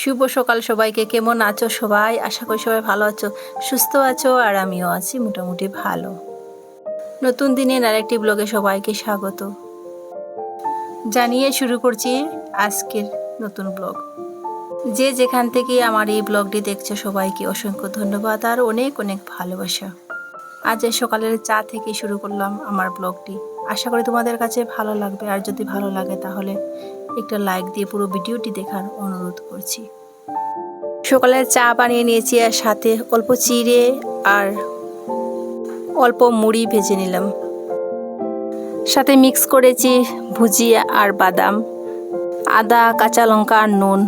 শুভ সকাল সবাইকে। কেমন আছো সবাই? আশা করি সবাই ভালো আছো, সুস্থ আছো, আর আমিও আছি মোটামুটি ভালো। নতুন দিনের আরেকটি ব্লগে সবাইকে স্বাগত। জানিয়ে শুরু করছি আজকের নতুন ব্লগ। যে যেখান থেকে আমার এই ব্লগটি দেখছ, সবাইকে অসংখ্য ধন্যবাদ আর অনেক অনেক ভালোবাসা। আজ সকালের চা থেকে শুরু করলাম আমার ব্লগটি। আশা করি তোমাদের কাছে ভালো লাগবে। আর যদি ভালো লাগে তাহলে একটা লাইক দিয়ে পুরো ভিডিওটি দেখার অনুরোধ করছি। সকালে চা বানিয়ে নিয়েছি আর সাথে অল্প চিড়ে আর অল্প মুড়ি ভেজে নিলাম। সাথে মিক্স করেছি ভুজিয়া আর বাদাম, আদা, কাঁচা লঙ্কা আর নুন।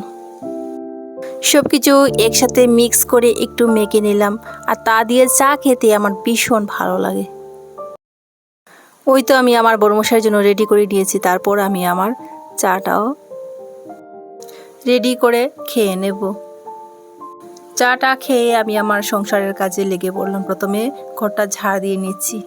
সব কিছু একসাথে মিক্স করে একটু মেখে নিলাম। আর তা দিয়ে চা খেতে আমার ভীষণ ভালো লাগে। ওই তো আমি আমার বড়মশাইয়ের জন্য রেডি করে দিয়েছি, তারপর আমি আমার চাটাও রেডি করে খেয়ে নেব। চাটা খেয়ে আমি আমার সংসারের কাজে লেগে পড়লাম। প্রথমে ঘরটা ঝাড় দিয়ে নিচ্ছি।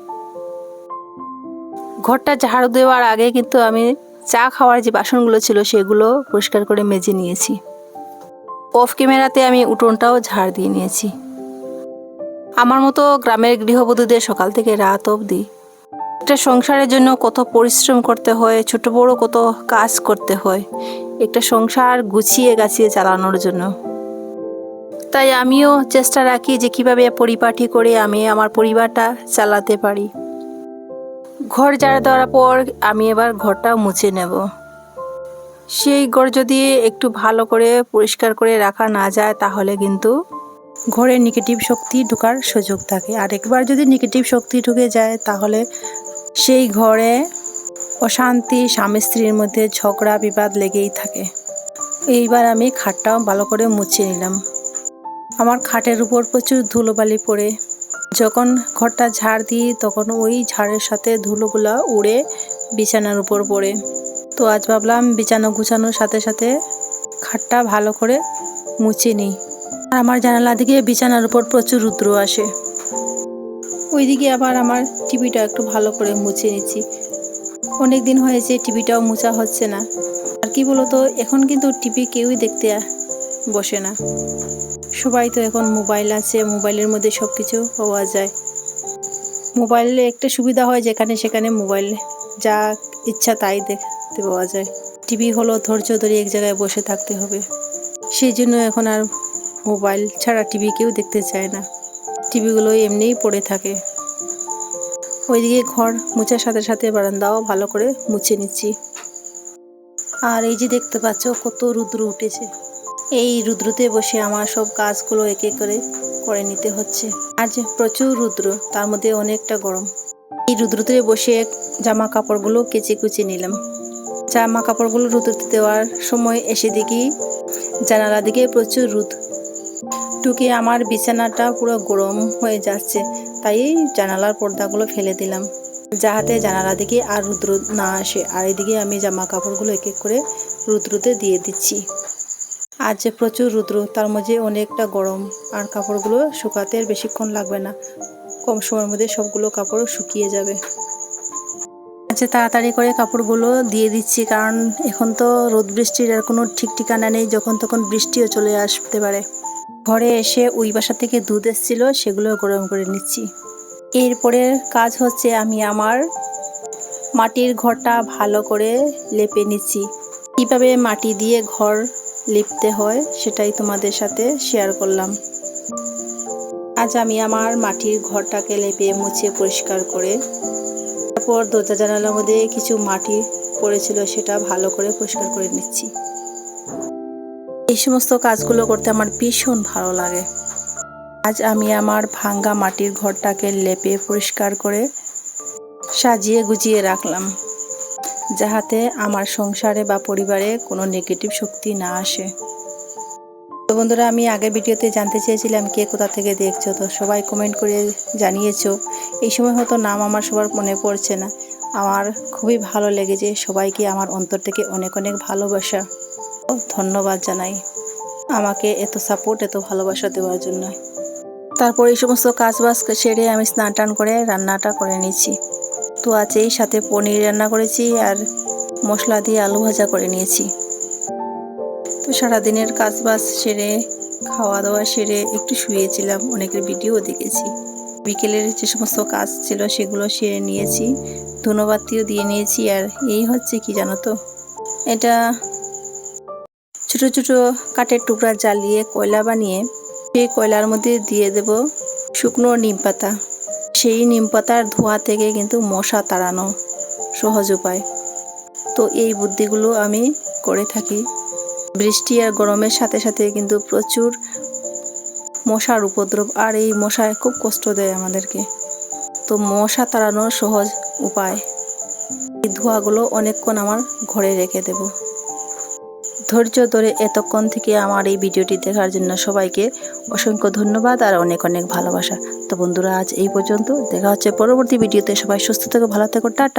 ঘরটা ঝাড় দেওয়ার আগে কিন্তু আমি চা খাওয়ার যে বাসনগুলো ছিল সেগুলো পরিষ্কার করে মেজে নিয়েছি। অফ ক্যামেরাতে আমি উঠোনটাও ঝাড় দিয়ে নিয়েছি। আমার মতো গ্রামের গৃহবধূদের সকাল থেকে রাত অবধি একটা সংসারের জন্য কত পরিশ্রম করতে হয়, ছোট বড় কত কাজ করতে হয়, একটা সংসার গুছিয়ে গাছিয়ে চালানোর জন্য। তাই আমিও চেষ্টা রাখি যে কীভাবে পরিপাটি করে আমি আমার পরিবারটা চালাতে পারি। ঘর ঝাড়া দেওয়ার পর আমি এবার ঘরটা মুছে নেব। সেই ঘর যদি একটু ভালো করে পরিষ্কার করে রাখা না যায়, তাহলে কিন্তু ঘরে নেগেটিভ শক্তি ঢোকার সুযোগ থাকে। আর একবার যদি নেগেটিভ শক্তি ঢুকে যায়, তাহলে সেই ঘরে অশান্তি স্বামী স্ত্রীর মধ্যে ঝগড়া, বিবাদ লেগেই থাকে। এইবার আমি খাটটাও ভালো করে মুছে নিলাম। আমার খাটের উপর প্রচুর ধুলোবালি পড়ে। যখন ঘরটা ঝাড় দিই, তখন ওই ঝাড়ের সাথে ধুলোগুলা উড়ে বিছানার উপর পড়ে। তো আজ ভাবলাম বিছানা গুছানোর সাথে সাথে খাটটা ভালো করে মুছে নিই। আর আমার জানালা দিকে বিছানার উপর প্রচুর রুদ্র আসে। ওইদিকে আবার আমার টিভিটা একটু ভালো করে মুছে নিচ্ছি। অনেক দিন হয়েছে টিভিটাও মোছা হচ্ছে না। আর কি বলতো, এখন কিন্তু টিভি কেউই দেখতে বসে না। সবাই তো এখন মোবাইল আছে, মোবাইলের মধ্যে সব কিছু পাওয়া যায়। মোবাইলে একটা সুবিধা হয় যেখানে সেখানে মোবাইল, যা ইচ্ছা তাই দেখতে পাওয়া যায়। টিভি হলো ধৈর্য ধরে এক জায়গায় বসে থাকতে হবে। সেই জন্য এখন আর মোবাইল ছাড়া টিভি কেউ দেখতে চায় না। টিভিগুলো এমনিই পড়ে থাকে। ওইদিকে ঘর মুছার সাথে সাথে বারান্দাও ভালো করে মুছে নিচ্ছি। আর এই যে দেখতে পাচ্ছ, কত রুদ্র উঠেছে। এই রুদ্রতে বসে আমার সব কাজগুলো এক করে করে নিতে হচ্ছে। আজ প্রচুর রুদ্র, তার মধ্যে অনেকটা গরম। এই রুদ্রতে বসে জামা কাপড়গুলো কেচে কুচে নিলাম। জামা কাপড়গুলো রুদ্রতে দেওয়ার সময় এসে দেখি জানালা দিকে প্রচুর রুদ। টুকে আমার বিছানাটা পুরো গরম হয়ে যাচ্ছে। তাই জানালার পর্দাগুলো ফেলে দিলাম। যাহাতে জানালা দিকে আর রুদ্র না আসে, আর এদিকে আমি জামা কাপড়গুলো এক এক করে রুদ্রতে দিয়ে দিচ্ছি। আজ যে প্রচুর রুদ্র, তার মধ্যে অনেকটা গরম, আর কাপড়গুলো শুকাতে বেশিক্ষণ লাগবে না। কম সময়ের মধ্যে সবগুলো কাপড় শুকিয়ে যাবে। আচ্ছা তাড়াতাড়ি করে কাপড়গুলো দিয়ে দিচ্ছি, কারণ এখন তো রোদ বৃষ্টির আর কোনো ঠিক ঠিকানা নেই, যখন তখন বৃষ্টিও চলে আসতে পারে। ঘরে এসে ওই বাসা থেকে দুধ এসেছিল, সেগুলো গরম করে নিচ্ছি। এরপরে কাজ হচ্ছে আমি আমার মাটির ঘরটা ভালো করে লেপে নিচ্ছি। কীভাবে মাটি দিয়ে ঘর লিপতে হয়, সেটাই তোমাদের সাথে শেয়ার করলাম। আজ আমি আমার মাটির ঘরটাকে লেপে, মুছে, পরিষ্কার করে, তারপর দরজা জানালার মধ্যে কিছু মাটি পড়েছিল, সেটা ভালো করে পরিষ্কার করে নিচ্ছি। এই সমস্ত কাজগুলো করতে আমার ভীষণ ভালো লাগে। আজ আমি আমার ভাঙ্গা মাটির ঘরটাকে লেপে পরিষ্কার করে সাজিয়ে গুজিয়ে রাখলাম, যাহাতে আমার সংসারে বা পরিবারে কোনো নেগেটিভ শক্তি না আসে। তো বন্ধুরা, আমি আগের ভিডিওতে জানতে চেয়েছিলাম কে কোথা থেকে দেখছ, তো সবাই কমেন্ট করে জানিয়েছো। এই সময় হয়তো নাম আমার সবার মনে পড়ছে না। আমার খুবই ভালো লেগেছে, সবাইকে আমার অন্তর থেকে অনেক অনেক ভালোবাসা। ধন্যবাদ জানাই। আমাকে এত সাপোর্ট এত ভালোবাসা দেওয়ার জন্য। তারপর এই সমস্ত কাজ বাজ সেরে আমি স্নান টান করে রান্নাটা করে নিয়েছি। তো আছেই, সাথে পনির রান্না করেছি আর মশলা দিয়ে আলু ভাজা করে নিয়েছি। তো সারাদিনের কাজ বাজ সেরে খাওয়া দাওয়া সেরে একটু শুয়েছিলাম, অনেকের ভিডিও দেখেছি। বিকেলের যে সমস্ত কাজ ছিল সেগুলো সেরে নিয়েছি, ধন্যবাদটিও দিয়ে নিয়েছি। আর এই হচ্ছে কি জানো তো? এটা ছোট ছোট কাঠের টুকরা জ্বালিয়ে কয়লা বানিয়ে সেই কয়লার মধ্যে দিয়ে দেব শুকনো নিম পাতা। সেই নিম পাতার ধোঁয়া থেকে কিন্তু মশা তাড়ানো সহজ উপায়। তো এই বুদ্ধিগুলো আমি করে থাকি। বৃষ্টি আর গরমের সাথে সাথে কিন্তু প্রচুর মশার উপদ্রব আর এই মশায় খুব কষ্ট দেয় আমাদেরকে। তো মশা তাড়ানোর সহজ উপায়। এই ধোঁয়াগুলো অনেকক্ষণ আমার ঘরে রেখে দেব। ধৈর্য ধরে এতক্ষণ থেকে আমার এই ভিডিওটি দেখার জন্য সবাইকে অসংখ্য ধন্যবাদ আর অনেক অনেক ভালোবাসা। তো বন্ধুরা, আজ এই পর্যন্ত। দেখা হচ্ছে পরবর্তী ভিডিওতে। সবাই সুস্থ থেকো, ভালো থেকো, টাটা।